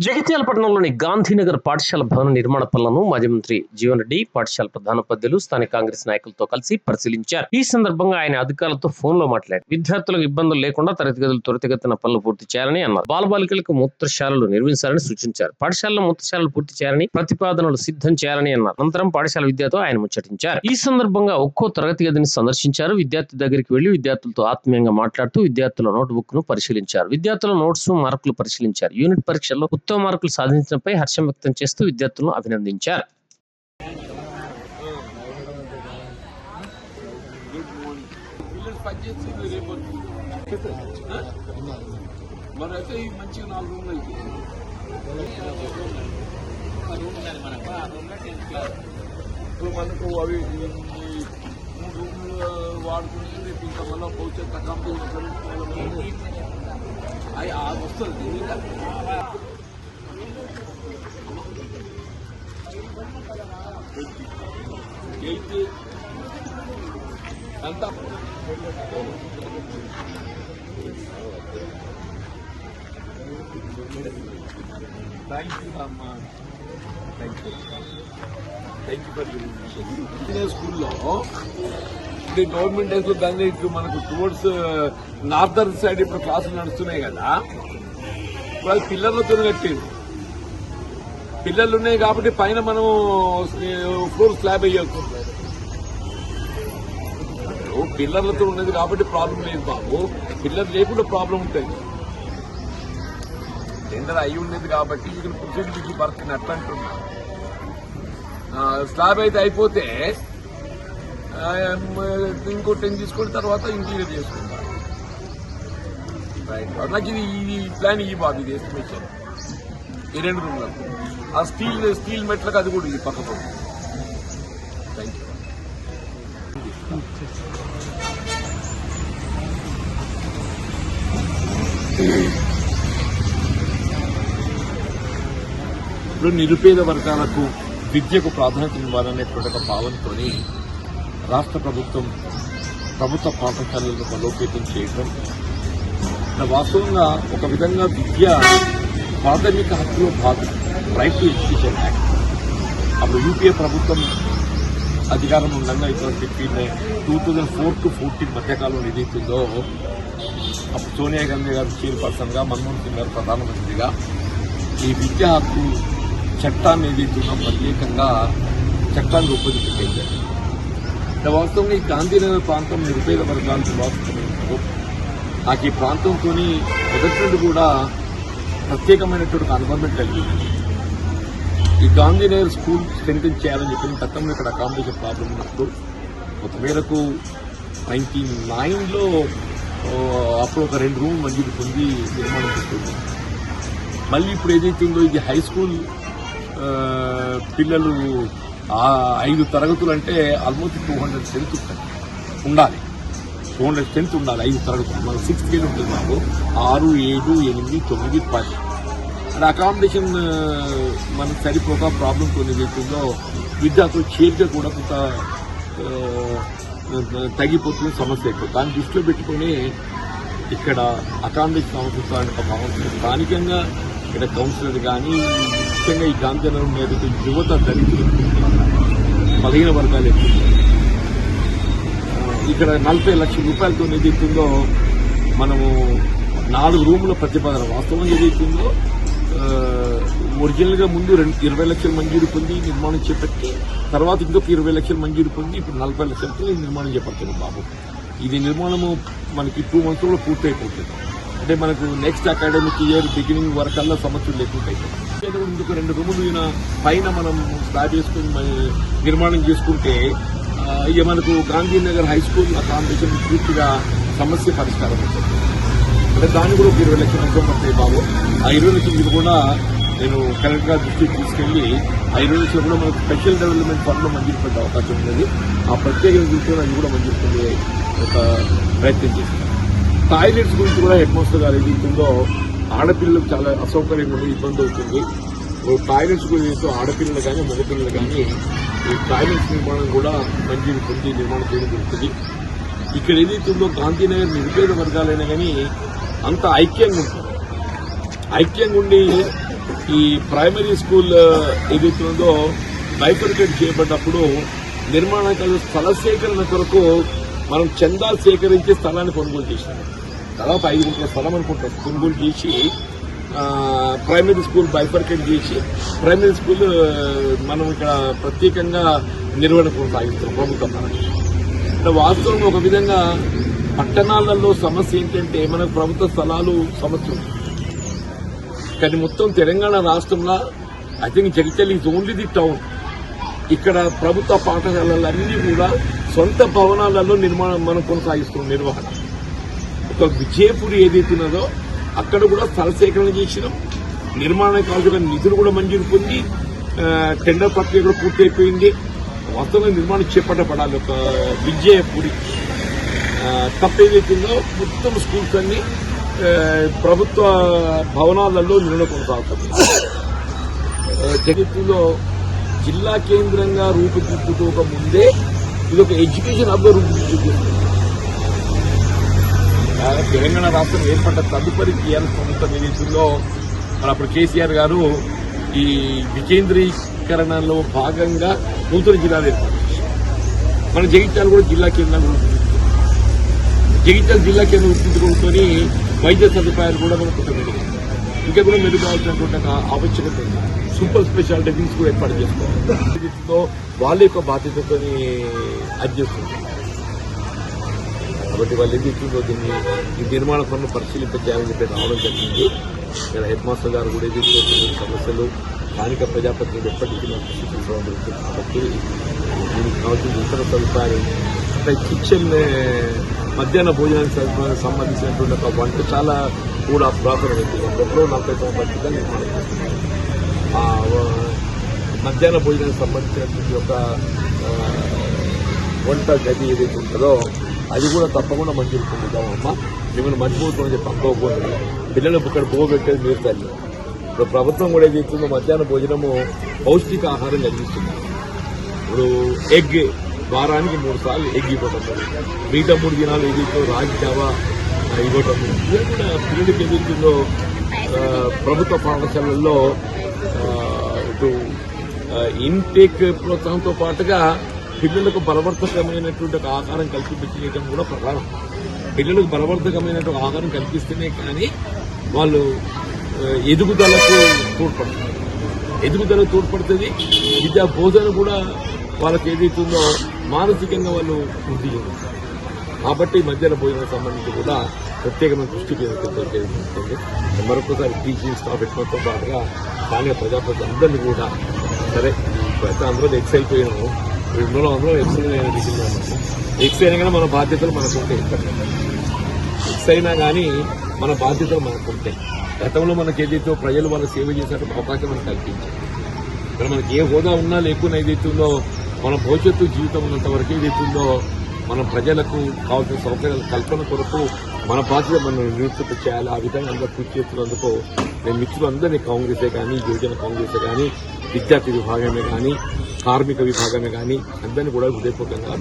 జగిత్యాల పట్టణంలోని గాంధీనగర్ పాఠశాల భవన నిర్మాణ పనులను మాజీ మంత్రి జీవన్ రెడ్డి పాఠశాల ప్రధానోపాధ్యులు స్థానిక కాంగ్రెస్ నాయకులతో కలిసి పరిశీలించారు. ఈ సందర్భంగా ఆయన అధికారులతో ఫోన్లో మాట్లాడారు. విద్యార్థులకు ఇబ్బందులు లేకుండా తరగతి గదులు త్వరితగతిన పనులు పూర్తి చేయాలని అన్నారు. బాలబాలికలకు మూత్రశాలలు నిర్మించాలని సూచించారు. పాఠశాలలో మూత్రశాలలు పూర్తి చేయాలని ప్రతిపాదనలు సిద్ధం చేయాలని అన్నారు. అనంతరం పాఠశాల విద్యతో ఆయన ముచ్చటించారు. ఈ సందర్భంగా ఒక్కో తరగతి గదిని సందర్శించారు. విద్యార్థి దగ్గరికి వెళ్ళి విద్యార్థులతో ఆత్మీయంగా మాట్లాడుతూ విద్యార్థుల నోట్ బుక్ను పరిశీలించారు. విద్యార్థుల నోట్స్ మార్కులు పరిశీలించారు. యూనిట్ పరీక్షల్లో ఉత్తమ మార్కులు సాధించడంపై హర్షం వ్యక్తం చేస్తూ విద్యార్థులను అభినందించారు. మరి అయితే ఈ నాలుగు రూమ్లు ఇప్పుడు మనకు అవి మూడు రూమ్లు వాడుకుని రేపు ఇంకా మళ్ళీ అవి వస్తుంది. ఎయిట్ అంతా థ్యాంక్ యూ అమ్మా thank you thank you for స్కూల్లో ఇప్పుడు గవర్నమెంట్ డేస్ దాన్ని ఇప్పుడు మనకు టువర్డ్స్ నార్థర్న్ సైడ్ ఇప్పుడు క్లాసులు నడుస్తున్నాయి కదా వాళ్ళు అది పిల్లలతో కట్టింది పిల్లలు ఉన్నాయి కాబట్టి పైన మనం ఫ్లోర్ స్లాబ్ వేయచ్చు ఇప్పుడు పిల్లర్లతో ఉన్నది కాబట్టి ప్రాబ్లం లేదు బాబు. పిల్లలు లేకుండా ప్రాబ్లం ఉంటుంది టెండర్ అయి ఉన్నది కాబట్టి ఇక్కడ ప్రొసీడింగ్ వర్క్ అట్లా అంటున్నా స్లాబ్ అయితే అయిపోతే ఇంకో టెన్ తీసుకున్న తర్వాత ఇంటీరియర్ చేసుకుంటాం. రైట్ నాకు ఇది ఇది ప్లాన్ ఇవి బాబు ఇది ఎస్టిమేషన్ ఈ రెండు రూమ్లకు. ఆ స్టీల్ స్టీల్ మెట్లకు అది కూడా ఇది పక్కకు. థ్యాంక్ యూ ఇప్పుడు నిరుపేద వర్గాలకు విద్యకు ప్రాధాన్యత ఇవ్వాలనేటువంటి ఒక భావనతో రాష్ట్ర ప్రభుత్వం ప్రభుత్వ పాఠశాలలను బలోపేతం చేయడం వాస్తవంగా ఒక విధంగా విద్య ప్రాథమిక హక్కులో భాగం. రైట్ టు ఎడ్యుకేషన్ యాక్ట్ అప్పుడు యూపీఏ ప్రభుత్వం అధికారం ఉండగా ఇటువంటి two thousand four to fourteen మధ్యకాలంలో ఏదైతుందో అప్పుడు సోనియా గాంధీ గారు చైర్పర్సన్గా మన్మోహన్ సింగ్ గారు ప్రధానమంత్రిగా ఈ విద్యా హక్కు చట్టాన్ని ఏదైతుందో ప్రత్యేకంగా చట్టాన్ని రూపొందించలేదు వాస్తవంగా ఈ గాంధీనగర్ ప్రాంతం నిరుపేద వర్గాలకు నివాసిస్తున్నారు నాకు ఈ ప్రాంతంతో మొదటి నుండి కూడా ప్రత్యేకమైనటువంటి అనుబంధం కలిగింది ఈ గాంధీనగర్ స్కూల్ స్ట్రెంగ్ చేయాలని చెప్పి గతంలో ఇక్కడ అకామిడేషన్ ప్రాబ్లం ఉన్నప్పుడు ఒక మేరకు నైన్టీ నైన్లో అప్పుడు ఒక రెండు రూమ్ మంజూరు పొంది నిర్మాణం చేస్తుంది మళ్ళీ ఇప్పుడు ఏదైతుందో ఇది హై స్కూల్ పిల్లలు ఐదు తరగతులు అంటే ఆల్మోస్ట్ టూ హండ్రెడ్ స్ట్రెంత్ ఉంటుంది. ఉండాలి. టూ హండ్రెడ్ స్ట్రెంత్ ఉండాలి ఐదు తరగతులు. మన సిక్స్త్ గ్రేడ్ ఉంటుంది మాకు. ఆరు ఏడు ఎనిమిది తొమ్మిది పది. అక్కడ అకామిడేషన్ మనకు సరిపోక ప్రాబ్లం కొన్ని విషయంలో విద్యార్థులు చేరిక కూడా కొంత తగ్గిపోతున్న సమస్య ఎక్కువ. దాన్ని దృష్టిలో పెట్టుకొని ఇక్కడ అకామిడేషన్ సమస్య ఒక భావం స్థానికంగా ఇక్కడ కౌన్సిలర్ కానీ ముఖ్యంగా ఈ గాంధీనగరం మీద యువత దళితులు బలహీన వర్గాలు ఎక్కువ ఇక్కడ నలభై లక్షల రూపాయలతో ఏదైతుందో మనము నాలుగు రూముల ప్రతిపాదన వాస్తవం ఏదైతుందో ఒరిజినల్గా ముందు రెండు ఇరవై లక్షలు మంజూరు పొంది నిర్మాణం చేపట్టి తర్వాత ఇంకొక ఇరవై లక్షల మంజూరు పొంది ఇప్పుడు నలభై లక్షలతో నిర్మాణం చేపడుతున్నాం బాబు. ఇది నిర్మాణము మనకి టూ మంత్స్లో పూర్తి అయిపోతుంది అంటే మనకు నెక్స్ట్ అకాడమిక్ ఇయర్ బిగినింగ్ వరకల్లా సమస్యలు లేకుండా అయిపోతుంది. ఇంకొక రెండు రూములు ఈయన పైన మనం స్లాబ్ చేసుకుని నిర్మాణం చేసుకుంటే ఇక మనకు గాంధీనగర్ హై స్కూల్ అకామిడేషన్ పూర్తిగా సమస్య పరిష్కారం అవుతుంది. అంటే దాన్ని కూడా ఒక ఇరవై లక్షలు అవసరం పడతాయి బాబు. ఆ ఇరవై లక్షలు కూడా నేను కలెక్టర్ గారి దృష్టికి తీసుకెళ్ళి ఆ ఇరవై లక్షలు కూడా మనకు స్పెషల్ డెవలప్మెంట్ ఫండ్లో మంజూరు పెట్టే అవకాశం ఉన్నది. ఆ ప్రత్యేక దృష్టిలో అది కూడా మంజూరు పొందే ఒక ప్రయత్నం చేస్తాం టాయిలెట్స్ గురించి కూడా హెడ్ మాస్టర్ గారు ఏదైతుందో ఆడపిల్లలకు చాలా అసౌకర్యంగా ఇబ్బంది అవుతుంది. టాయిలెట్స్ గురించి ఆడపిల్లలు కానీ మగపిల్లలు కానీ ఈ టాయిలెట్స్ నిర్మాణం కూడా మంజూరు పొంది నిర్మాణం చేయడం జరుగుతుంది. ఇక్కడ ఏదైతుందో గాంధీనగర్ నిరుపేద వర్గాలైనా కానీ అంత ఐక్యంగా ఉంటుంది ఐక్యంగా ఉండి ఈ ప్రైమరీ స్కూల్ ఏదైతుందో ఉందో బైఫర్కేట్ చేయబడ్డప్పుడు నిర్మాణాలు స్థల సేకరణ కొరకు మనం చందాలు సేకరించి స్థలాన్ని కొనుగోలు చేసినాం దాదాపు ఐదు గుంటల స్థలం అనుకుంటాం కొనుగోలు చేసి ప్రైమరీ స్కూల్ బైఫర్కేట్ చేసి ప్రైమరీ స్కూల్ మనం ఇక్కడ ప్రత్యేకంగా నిర్వహణ కొనసాగిస్తాం ప్రభుత్వం అంటే వాస్తవం ఒక విధంగా పట్టణాలలో సమస్య ఏంటంటే మనకు ప్రభుత్వ స్థలాలు సమస్య ఉంది. కానీ మొత్తం తెలంగాణ రాష్ట్రంలో I think Jagtial is only the town ఇక్కడ ప్రభుత్వ పాఠశాలలన్నీ కూడా సొంత భవనాలలో నిర్మాణం మనం కొనసాగిస్తున్నాం నిర్వహణ. ఒక విజయపూర్ ఏదైతే ఉన్నదో అక్కడ కూడా స్థల సేకరణ చేసినాం. నిర్మాణం కావాల్సిన నిధులు కూడా మంజూరు పొంది టెండర్ ప్రక్రియ కూడా పూర్తయిపోయింది. వాస్తవంగా నిర్మాణం చేపట్టబడాలి ఒక విజయపురి. తప్పేదైతుందో మొత్తం స్కూల్స్ అన్ని ప్రభుత్వ భవనాలలో నిర్ణయం కొనసాగుతుంది జగత్తులో జిల్లా కేంద్రంగా రూపుదిద్దుకోక ముందే ఇది ఒక ఎడ్యుకేషన్ హబ్గా రూపుదిద్దుకుంటుంది తెలంగాణ రాష్ట్రం ఏర్పడ్డ తదుపరి టీఆర్ఎస్ ప్రభుత్వం ఏదైతుందో మరి అప్పుడు కేసీఆర్ గారు ఈ వికేంద్రీకరణలో భాగంగా నూతన జిల్లాలు ఏర్పాటు చేశారు. మన జగిత్యాలు కూడా జిల్లా కేంద్రంగా జగిత్యాల జిల్లా కేంద్రం రూపుదిద్దుకుంటుని వైద్య సదుపాయాలు కూడా మనకు కుటుంబం ఇంకా కూడా మెరుగాల్సినటువంటి ఒక ఆవశ్యకత ఉంది. సూపర్ స్పెషాలిటీ వింగ్స్ కూడా ఏర్పాటు చేసుకోవాలి. వాళ్ళ యొక్క బాధ్యతతో అది చేస్తుంది. కాబట్టి వాళ్ళు ఏం ఇచ్చిందో దీన్ని ఈ నిర్మాణ పనులు పరిశీలింపజేయాలని చెప్పి రావడం జరిగింది. ఇక్కడ హెడ్ మాస్టర్ గారు కూడా ఏది సమస్యలు స్థానిక ప్రజాప్రతినిధులు ఎప్పటికీ మనం సూచించడం జరుగుతుంది. కాబట్టి దీనికి కావాల్సిన ఇతర సదుపాయాలు అంటే కిచెన్ మధ్యాహ్న భోజనానికి సంబంధించినటువంటి ఒక వంటశాల కూడా ప్రారంభమైంది ఎప్పుడో నలభై సంవత్సరాల నిర్మాణం చేస్తున్నారు. మధ్యాహ్న భోజనానికి సంబంధించినటువంటి ఒక వంట గది ఏదైతే ఉంటుందో అది కూడా తప్పకుండా మంజూరు పొందుతామమ్మా. మిమ్మల్ని మర్చిపోతుందని చెప్పి అనుకోకూడదు. పిల్లలకు ఇక్కడ పోగొట్టేది మీరు తల్లి. ఇప్పుడు ప్రభుత్వం కూడా ఏది మధ్యాహ్న భోజనము పౌష్టిక ఆహారం కలిగిస్తుంది. ఇప్పుడు ఎగ్ వారానికి మూడు సార్లు ఎగ్ ఇవ్వటం మిగతా మూడు దినాలు ఏదైతే రాగి జావా ఇవ్వటం. ఇవి కూడా పిల్లలకి ఎదుగుతుందో ప్రభుత్వ పాఠశాలల్లో ఇటు ఇంటేక్ ప్రోత్సాహంతో పాటుగా పిల్లలకు బలవర్ధకమైనటువంటి ఒక ఆహారం కల్పించడం కూడా ప్రధానం. పిల్లలకు బలవర్ధకమైనటువంటి ఆహారం కల్పిస్తేనే కానీ వాళ్ళు ఎదుగుదలకు తోడ్పడుతుంది ఎదుగుదలకు తోడ్పడుతుంది. విద్యా బోధన కూడా వాళ్ళకి ఏదైతుందో మానసికంగా వాళ్ళు వృద్ధి చెందుతారు. కాబట్టి మధ్యాహ్న భోజనం సంబంధించి కూడా ప్రత్యేకమైన దృష్టి కేంద్రీకరిస్తుంది మరొకసారి టీచింగ్ స్టాఫ్ ఎట్లతో పాటుగా స్థానిక ప్రజాప్రతి అందరినీ కూడా సరే ఇప్పుడు అందరూ ఎక్స్ పోయినాము. రెండులో అందరూ ఎక్స్ దిగుతున్నాము ఎక్స్ అయినా కానీ మన బాధ్యతలు మనకు ఉంటాయి ఎక్స్ అయినా కానీ మన బాధ్యతలు మనకు ఉంటాయి గతంలో మనకు ఏదైతే ప్రజలు వాళ్ళ సేవ చేసినట్టు అవకాశం మనకు కల్పించారు. ఇక్కడ మనకి ఏ హోదా ఉన్నా లేకున్నా ఉందో మన భవిష్యత్తు జీవితం ఉన్నంత వరకు ఏదైతుందో మన ప్రజలకు కావాల్సిన సౌకర్యాల కల్పన కొరకు మన బాధ్యత మనం నివృత్తి చేయాలి. ఆ విధంగా అందరూ కృషి చేస్తున్నందుకు నేను మిత్రులందరినీ కాంగ్రెసే కానీ యువజన కాంగ్రెసే కానీ విద్యార్థి విభాగమే కానీ కార్మిక విభాగమే కానీ అందరినీ కూడా హృదయపూర్వకంగా